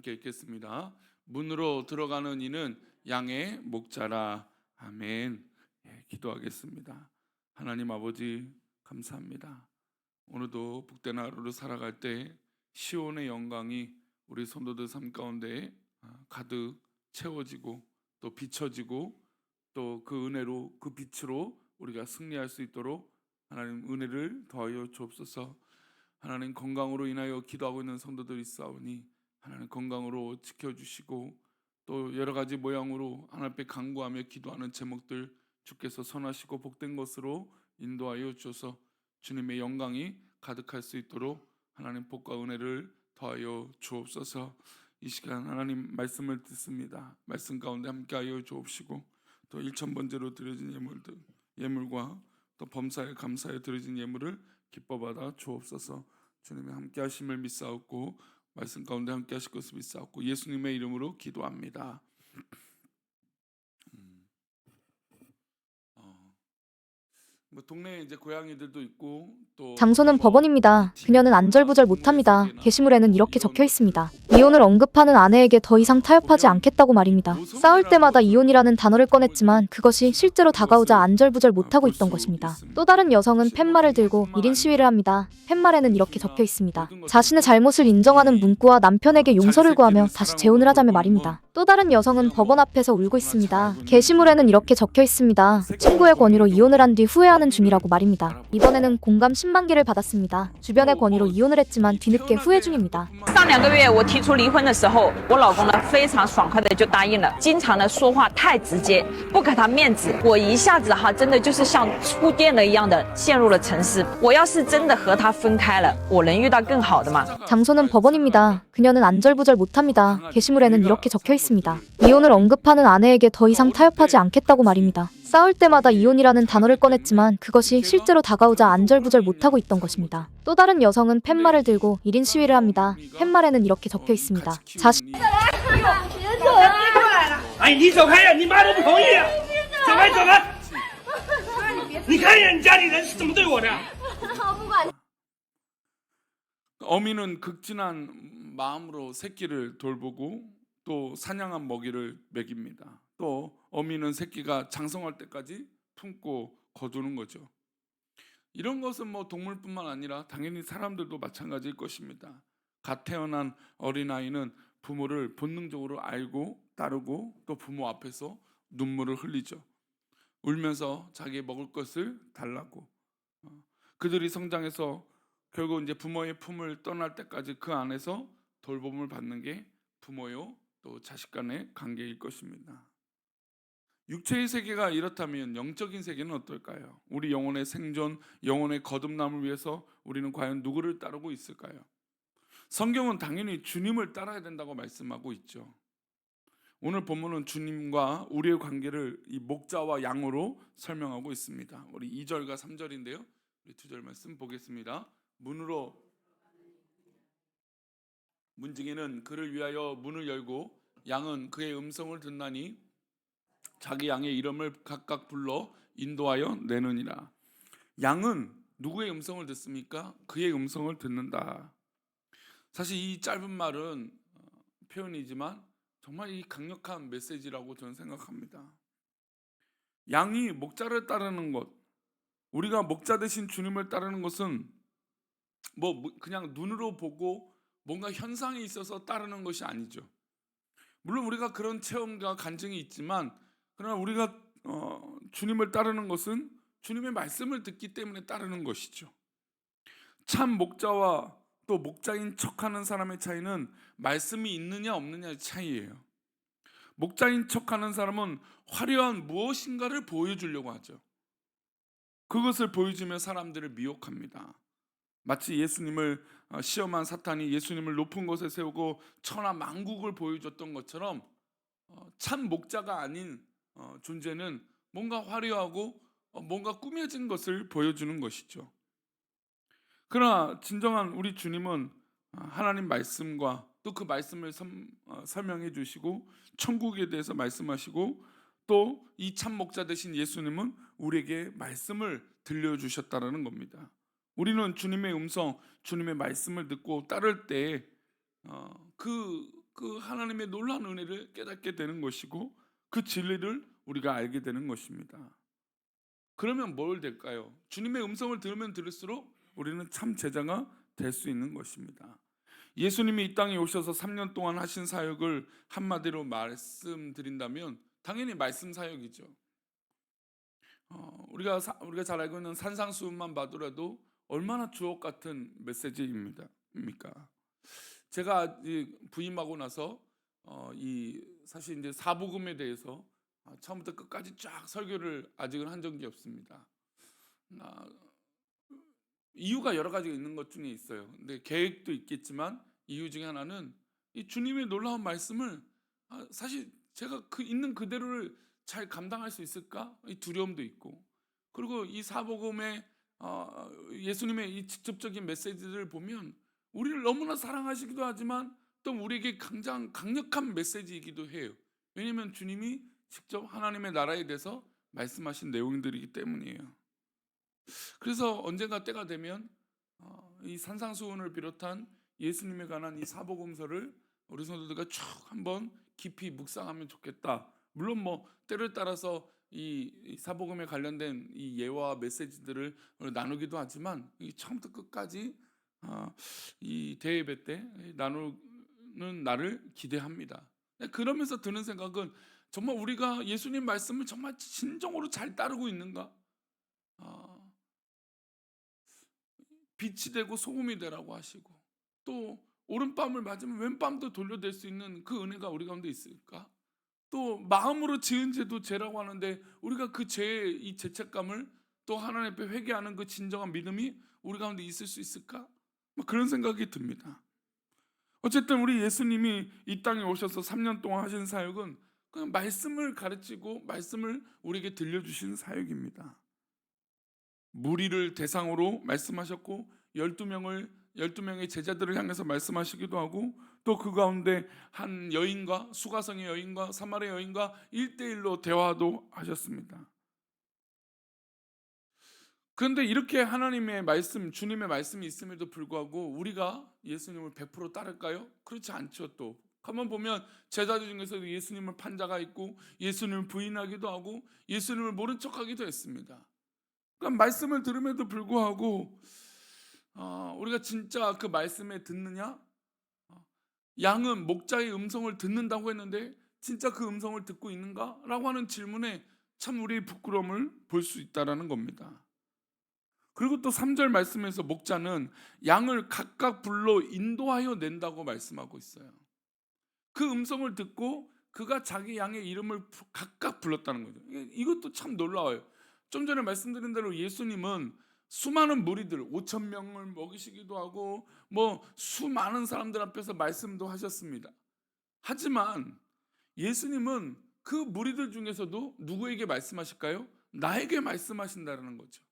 함께 읽겠습니다. 문으로 들어가는 이는 양의 목자라. 아멘. 예, 기도하겠습니다. 하나님 아버지 감사합니다. 오늘도 복된 하루를 살아갈 때 시온의 영광이 우리 성도들 삶 가운데 아, 가득 채워지고 또 비춰지고 또 그 은혜로 그 빛으로 우리가 승리할 수 있도록 하나님 은혜를 더하여 주옵소서. 하나님 건강으로 인하여 기도하고 있는 성도들이 있사오니 하나님 건강으로 지켜주시고 또 여러 가지 모양으로 하나님 앞에 간구하며 기도하는 제목들 주께서 선하시고 복된 것으로 인도하여 주셔서 주님의 영광이 가득할 수 있도록 하나님 복과 은혜를 더하여 주옵소서. 이 시간 하나님 말씀을 듣습니다. 말씀 가운데 함께하여 주옵시고 또 1천 번째로 드려진 예물들 예물과 또 범사에 감사에 드려진 예물을 기뻐 받아 주옵소서. 주님의 함께하심을 믿사옵고 말씀 가운데 함께 하실 것을 믿사옵고 예수님의 이름으로 기도합니다. 음. 어, 뭐 동네에 이제 고양이들도 있고 또 장소는 뭐 법원입니다. 그녀는 안절부절 못합니다. 게시물에는 이렇게 적혀 있습니다. 이혼을 언급하는 아내에게 더 이상 타협하지 않겠다고 말입니다. 싸울 때마다 이혼이라는 단어를 꺼냈지만 그것이 실제로 다가오자 안절부절 못하고 있던 것입니다. 또 다른 여성은 팻말을 들고 1인 시위를 합니다. 팻말에는 이렇게 적혀 있습니다. 자신의 잘못을 인정하는 문구와 남편에게 용서를 구하며 다시 재혼을 하자며 말입니다. 또 다른 여성은 법원 앞에서 울고 있습니다. 게시물에는 이렇게 적혀 있습니다. 친구의 권유로 이혼을 한 뒤 후회하는 중이라고 말입니다. 이번에는 공감 10만 개를 받았습니다. 주변의 권유로 이혼을 했지만 뒤늦게 후회 중입니다.上两个月我提出离婚的时候，我老公呢非常爽快的就答应了，经常的说话太直接，不给他面子，我一下子哈真的就是像触电了一样的陷入了沉思。我要是真的和他分开了，我能遇到更好的吗？ 장소는 법원입니다. 그녀는 안절부절 못합니다. 게시물에는 이렇게 적혀 있습니다. 이혼을 언급하는 아내에게 더 이상 타협하지 않겠다고 말입니다. 싸울 때마다 이혼이라는 단어를 꺼냈지만 그것이 실제로 다가오자 안절부절 못하고 있던 것입니다. 또 다른 여성은 팻말을 들고 1인 시위를 합니다. 팻말에는 이렇게 적혀 있습니다. 자신 哎，你走开呀！你妈都不同意，走开，走开！你看一眼你家里人是怎么对我的？ 어미는 극진한 마음으로 새끼를 돌보고 또 사냥한 먹이를 먹입니다. 또 어미는 새끼가 장성할 때까지 품고 거두는 거죠. 이런 것은 뭐 동물뿐만 아니라 당연히 사람들도 마찬가지일 것입니다. 갓 태어난 어린아이는 부모를 본능적으로 알고 따르고 또 부모 앞에서 눈물을 흘리죠. 울면서 자기 먹을 것을 달라고. 어, 그들이 성장해서 결국 이제 부모의 품을 떠날 때까지 그 안에서 돌봄을 받는 게 부모요 또 자식 간의 관계일 것입니다. 육체의 세계가 이렇다면 영적인 세계는 어떨까요? 우리 영혼의 생존, 영혼의 거듭남을 위해서 우리는 과연 누구를 따르고 있을까요? 성경은 당연히 주님을 따라야 된다고 말씀하고 있죠. 오늘 본문은 주님과 우리의 관계를 이 목자와 양으로 설명하고 있습니다. 우리 2절과 3절인데요. 우리 두절 말씀 보겠습니다. 문으로 문지기는 그를 위하여 문을 열고 양은 그의 음성을 듣나니 자기 양의 이름을 각각 불러 인도하여 내느니라. 양은 누구의 음성을 듣습니까? 그의 음성을 듣는다. 사실 이 짧은 말은 어, 표현이지만 정말 이 강력한 메시지라고 저는 생각합니다. 양이 목자를 따르는 것, 우리가 목자 대신 주님을 따르는 것은 뭐 무- 그냥 눈으로 보고 뭔가 현상이 있어서 따르는 것이 아니죠. 물론 우리가 그런 체험과 간증이 있지만 그러나 우리가 어, 주님을 따르는 것은 주님의 말씀을 듣기 때문에 따르는 것이죠. 참 목자와 또 목자인 척하는 사람의 차이는 말씀이 있느냐 없느냐의 차이예요. 목자인 척하는 사람은 화려한 무엇인가를 보여주려고 하죠. 그것을 보여주며 사람들을 미혹합니다. 마치 예수님을 어, 시험한 사탄이 예수님을 높은 곳에 세우고 천하 만국을 보여줬던 것처럼 어, 참 목자가 아닌 어, 존재는 뭔가 화려하고 어, 뭔가 꾸며진 것을 보여주는 것이죠. 그러나 진정한 우리 주님은 어, 하나님 말씀과 또 그 말씀을 섬- 어, 설명해 주시고 천국에 대해서 말씀하시고 또 이 참 목자 되신 예수님은 우리에게 말씀을 들려 주셨다라는 겁니다. 우리는 주님의 음성, 주님의 말씀을 듣고 따를 때, 어, 그, 그 하나님의 놀라운 은혜를 깨닫게 되는 것이고 그 진리를 우리가 알게 되는 것입니다. 그러면 뭘 될까요? 주님의 음성을 들으면 들을수록 우리는 참 제자가 될 수 있는 것입니다. 예수님이 이 땅에 오셔서 3년 동안 하신 사역을 한마디로 말씀드린다면 당연히 말씀 사역이죠. 어, 우리가 사- 우리가 잘 알고 있는 산상수훈만 봐더라도 얼마나 주옥 같은 메시지입니다. 입니까? 제가 이 부임하고 나서 어, 이 사실 이제 사복음에 대해서 아, 처음부터 끝까지 쫙 설교를 아직은 한 적이 없습니다. 아, 이유가 여러 가지가 있는 것 중에 있어요. 근데 계획도 있겠지만 이유 중에 하나는 이 주님의 놀라운 말씀을 아, 사실 제가 그 있는 그대로를 잘 감당할 수 있을까? 이 두려움도 있고 그리고 이 사복음의 어, 예수님의 이 직접적인 메시지를 보면 우리를 너무나 사랑하시기도 하지만 또 우리에게 강장 강력한 메시지이기도 해요. 왜냐하면 주님이 직접 하나님의 나라에 대해서 말씀하신 내용들이기 때문이에요. 그래서 언젠가 때가 되면 어, 이 산상수훈을 비롯한 예수님에 관한 이 사복음서를 우리 성도들과 쭉 한번 깊이 묵상하면 좋겠다. 물론 뭐 때를 따라서 이, 이 사복음에 관련된 이 예와 메시지들을 나누기도 하지만 이 처음부터 끝까지 아, 이 대예배 때 나 누는 날을 기대합니다. 그러면서 드는 생각은 정말 우리가 예수님 말씀을 정말 진정으로 잘 따르고 있는가? 아, 빛이 되고 소금이 되라고 하시고 또 오른밤을 맞으면 왼밤도 돌려댈 수 있는 그 은혜가 우리 가운데 있을까? 또 마음으로 지은 죄도 죄라고 하는데 우리가 그 죄의 이 죄책감을 또 하나님 앞에 회개하는 그 진정한 믿음이 우리 가운데 있을 수 있을까? 뭐 그런 생각이 듭니다. 어쨌든 우리 예수님이 이 땅에 오셔서 3년 동안 하신 사역은 그냥 말씀을 가르치고 말씀을 우리에게 들려주신 사역입니다. 무리를 대상으로 말씀하셨고 12명을 12명의 제자들을 향해서 말씀하시기도 하고 또 그 가운데 한 여인과 수가성의 여인과 사마리 여인과 1대1로 대화도 하셨습니다. 그런데 이렇게 하나님의 말씀, 주님의 말씀이 있음에도 불구하고 우리가 예수님을 100% 따를까요? 그렇지 않죠. 또 한번 보면 제자들 중에서도 예수님을 판 자가 있고 예수님을 부인하기도 하고 예수님을 모른 척하기도 했습니다. 그러니까 말씀을 들음에도 불구하고 어, 우리가 진짜 그 말씀에 듣느냐? 어, 양은 목자의 음성을 듣는다고 했는데 진짜 그 음성을 듣고 있는가?라고 하는 질문에 참 우리의 부끄러움을 볼 수 있다라는 겁니다. 그리고 또 3절 말씀에서 목자는 양을 각각 불러 인도하여 낸다고 말씀하고 있어요. 그 음성을 듣고 그가 자기 양의 이름을 부- 각각 불렀다는 거죠. 이것도 참 놀라워요. 좀 전에 말씀드린 대로 예수님은 수많은 무리들 5천 명을 먹이시기도 하고 뭐 수많은 사람들 앞에서 말씀도 하셨습니다. 하지만 예수님은 그 무리들 중에서도 누구에게 말씀하실까요? 나에게 말씀하신다는 거죠.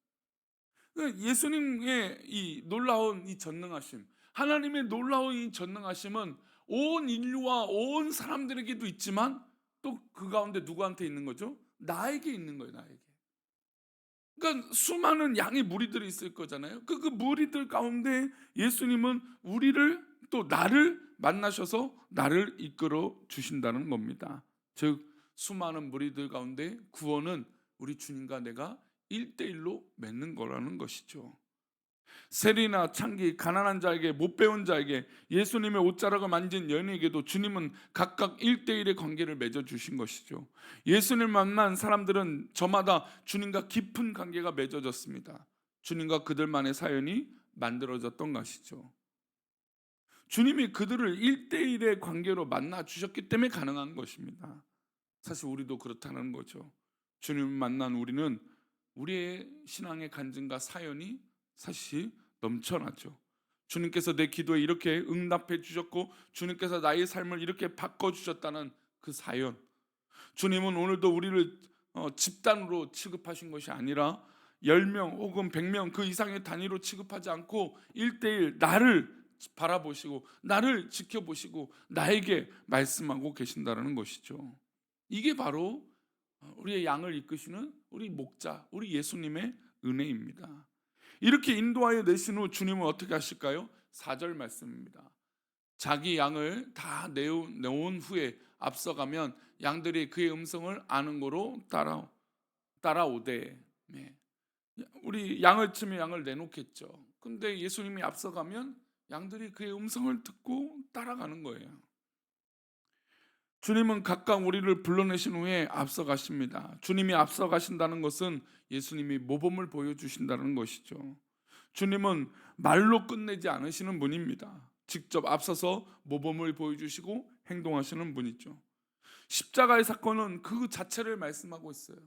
그러니까 예수님의 이 놀라운 이 전능하심, 하나님의 놀라운 이 전능하심은 온 인류와 온 사람들에게도 있지만 또 그 가운데 누구한테 있는 거죠? 나에게 있는 거예요, 나에게. 그러니까 수많은 양의 무리들이 있을 거잖아요. 그, 그 무리들 가운데 예수님은 우리를 또 나를 만나셔서 나를 이끌어 주신다는 겁니다. 즉 수많은 무리들 가운데 구원은 우리 주님과 내가 1대1로 맺는 거라는 것이죠. 세리나 창기 가난한 자에게 못 배운 자에게 예수님의 옷자락을 만진 여인에게도 주님은 각각 1대1의 관계를 맺어 주신 것이죠. 예수님을 만난 사람들은 저마다 주님과 깊은 관계가 맺어졌습니다. 주님과 그들만의 사연이 만들어졌던 것이죠. 주님이 그들을 1대1의 관계로 만나 주셨기 때문에 가능한 것입니다. 사실 우리도 그렇다는 거죠. 주님을 만난 우리는 우리의 신앙의 간증과 사연이 사실 넘쳐나죠. 주님께서 내 기도에 이렇게 응답해 주셨고 주님께서 나의 삶을 이렇게 바꿔 주셨다는 그 사연. 주님은 오늘도 우리를 어, 집단으로 취급하신 것이 아니라 10명 혹은 100명 그 이상의 단위로 취급하지 않고 1대1 나를 바라보시고 나를 지켜보시고 나에게 말씀하고 계신다는 것이죠. 이게 바로 우리의 양을 이끄시는 우리 목자, 우리 예수님의 은혜입니다. 이렇게 인도하여 내신 후 주님은 어떻게 하실까요? 4절 말씀입니다. 자기 양을 다 내온 후에 앞서가면 양들이 그의 음성을 아는 거로 따라 따라오되 네. 우리 양을 치면 양을 내놓겠죠. 근데 예수님이 앞서가면 양들이 그의 음성을 듣고 따라가는 거예요. 주님은 각각 우리를 불러내신 후에 앞서가십니다. 주님이 앞서가신다는 것은 예수님이 모범을 보여주신다는 것이죠. 주님은 말로 끝내지 않으시는 분입니다. 직접 앞서서 모범을 보여주시고 행동하시는 분이죠. 십자가의 사건은 그 자체를 말씀하고 있어요.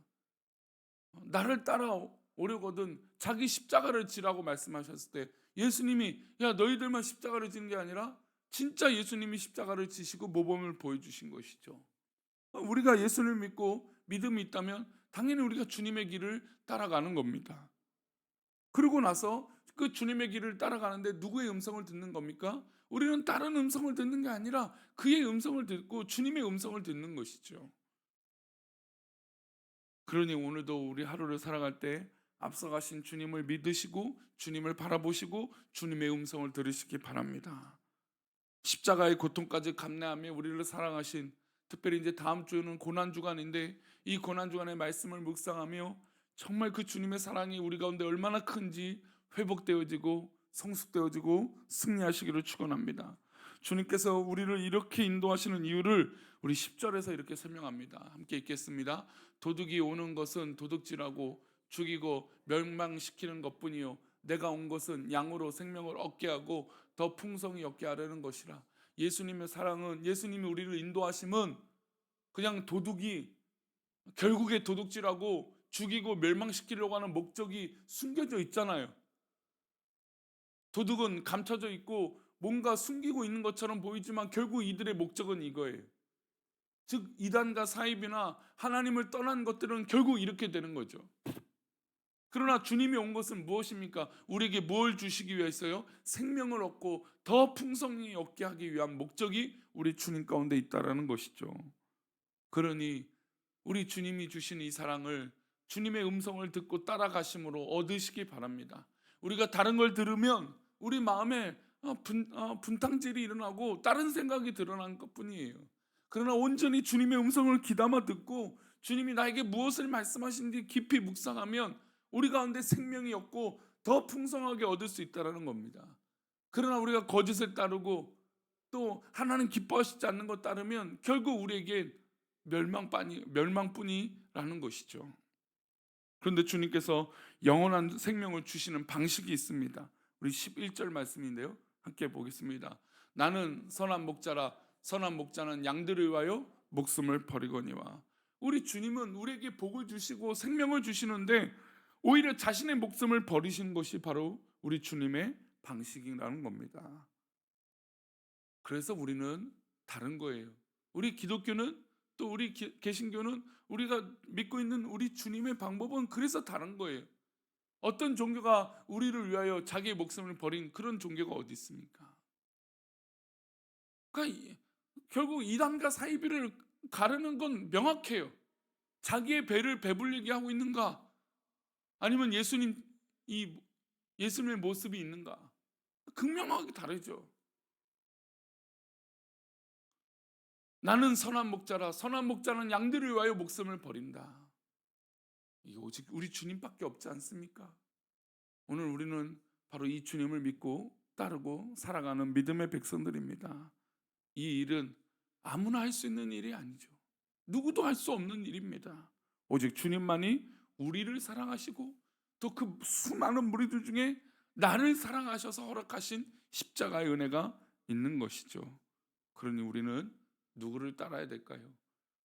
나를 따라오려거든 자기 십자가를 지라고 말씀하셨을 때 예수님이 야 너희들만 십자가를 지는 게 아니라 진짜 예수님이 십자가를 지시고 모범을 보여주신 것이죠. 우리가 예수를 믿고 믿음이 있다면 당연히 우리가 주님의 길을 따라가는 겁니다. 그러고 나서 그 주님의 길을 따라가는데 누구의 음성을 듣는 겁니까? 우리는 다른 음성을 듣는 게 아니라 그의 음성을 듣고 주님의 음성을 듣는 것이죠. 그러니 오늘도 우리 하루를 살아갈 때 앞서가신 주님을 믿으시고 주님을 바라보시고 주님의 음성을 들으시기 바랍니다. 십자가의 고통까지 감내하며 우리를 사랑하신 특별히 이제 다음 주는 고난 주간인데 이 고난 주간의 말씀을 묵상하며 정말 그 주님의 사랑이 우리 가운데 얼마나 큰지 회복되어지고 성숙되어지고 승리하시기를 축원합니다. 주님께서 우리를 이렇게 인도하시는 이유를 우리 10절에서 이렇게 설명합니다. 함께 읽겠습니다. 도둑이 오는 것은 도둑질하고 죽이고 멸망시키는 것뿐이요 내가 온 것은 양으로 생명을 얻게 하고 더 풍성히 얻게 하려는 것이라. 예수님의 사랑은 예수님이 우리를 인도하심은 그냥 도둑이 결국에 도둑질하고 죽이고 멸망시키려고 하는 목적이 숨겨져 있잖아요. 도둑은 감춰져 있고 뭔가 숨기고 있는 것처럼 보이지만 결국 이들의 목적은 이거예요. 즉 이단과 사입이나 하나님을 떠난 것들은 결국 이렇게 되는 거죠. 그러나 주님이 온 것은 무엇입니까? 우리에게 뭘 주시기 위해서요? 생명을 얻고 더 풍성히 얻게 하기 위한 목적이 우리 주님 가운데 있다라는 것이죠. 그러니 우리 주님이 주신 이 사랑을 주님의 음성을 듣고 따라가심으로 얻으시기 바랍니다. 우리가 다른 걸 들으면 우리 마음에 어, 분, 어, 분탕질이 일어나고 다른 생각이 드러난 것뿐이에요. 그러나 온전히 주님의 음성을 귀담아 듣고 주님이 나에게 무엇을 말씀하신지 깊이 묵상하면 우리 가운데 생명이 없고 더 풍성하게 얻을 수 있다라는 겁니다. 그러나 우리가 거짓을 따르고 또 하나님 기뻐하시지 않는 것 따르면 결국 우리에게 멸망뿐이 멸망뿐이라는 것이죠. 그런데 주님께서 영원한 생명을 주시는 방식이 있습니다. 우리 11절 말씀인데요. 함께 보겠습니다. 나는 선한 목자라 선한 목자는 양들을 위하여 목숨을 버리거니와 우리 주님은 우리에게 복을 주시고 생명을 주시는데 오히려 자신의 목숨을 버리신 것이 바로 우리 주님의 방식이라는 겁니다. 그래서 우리는 다른 거예요. 우리 기독교는 또 우리 기- 개신교는 우리가 믿고 있는 우리 주님의 방법은 그래서 다른 거예요. 어떤 종교가 우리를 위하여 자기의 목숨을 버린 그런 종교가 어디 있습니까? 그러니까 이- 결국 이단과 사이비를 가르는 건 명확해요. 자기의 배를 배불리게 하고 있는가? 아니면 예수님 이 예수님의 모습이 있는가? 극명하게 다르죠. 나는 선한 목자라 선한 목자는 양들을 위하여 목숨을 버린다. 이게 오직 우리 주님밖에 없지 않습니까? 오늘 우리는 바로 이 주님을 믿고 따르고 살아가는 믿음의 백성들입니다. 이 일은 아무나 할 수 있는 일이 아니죠. 누구도 할 수 없는 일입니다. 오직 주님만이 우리를 사랑하시고 또 그 수많은 무리들 중에 나를 사랑하셔서 허락하신 십자가의 은혜가 있는 것이죠. 그러니 우리는 누구를 따라야 될까요?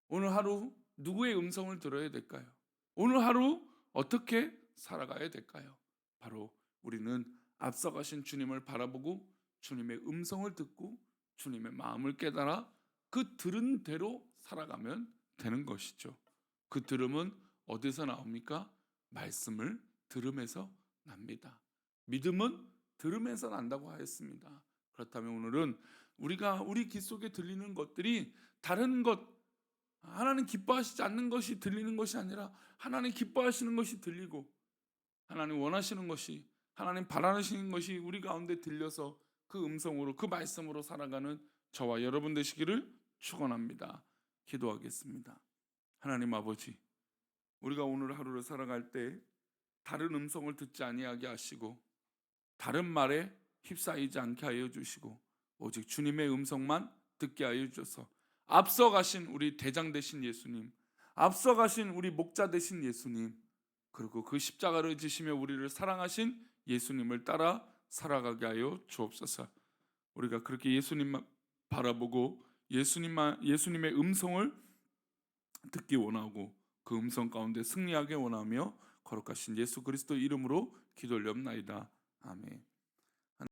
오늘 하루 누구의 음성을 들어야 될까요? 오늘 하루 어떻게 살아가야 될까요? 바로 우리는 앞서가신 주님을 바라보고 주님의 음성을 듣고 주님의 마음을 깨달아 그 들은 대로 살아가면 되는 것이죠. 그 들음은 어디서 나옵니까? 말씀을 들음에서 납니다. 믿음은 들음에서 난다고 하였습니다. 그렇다면 오늘은 우리가 우리 귀 속에 들리는 것들이 다른 것 하나님 기뻐하시지 않는 것이 들리는 것이 아니라 하나님 기뻐하시는 것이 들리고 하나님 원하시는 것이 하나님 바라시는 것이 우리 가운데 들려서 그 음성으로 그 말씀으로 살아가는 저와 여러분 되시기를 축원합니다. 기도하겠습니다. 하나님 아버지, 우리가 오늘 하루를 살아갈 때 다른 음성을 듣지 아니하게 하시고 다른 말에 휩싸이지 않게 하여 주시고 오직 주님의 음성만 듣게 하여 주셔서 앞서 가신 우리 대장 되신 예수님, 앞서 가신 우리 목자 되신 예수님, 그리고 그 십자가를 지시며 우리를 사랑하신 예수님을 따라 살아가게 하여 주옵소서. 우리가 그렇게 예수님만 바라보고 예수님만 예수님의 음성을 듣기 원하고 그 음성 가운데 승리하게 원하며 거룩하신 예수 그리스도 이름으로 기도를 옵나이다. 아멘.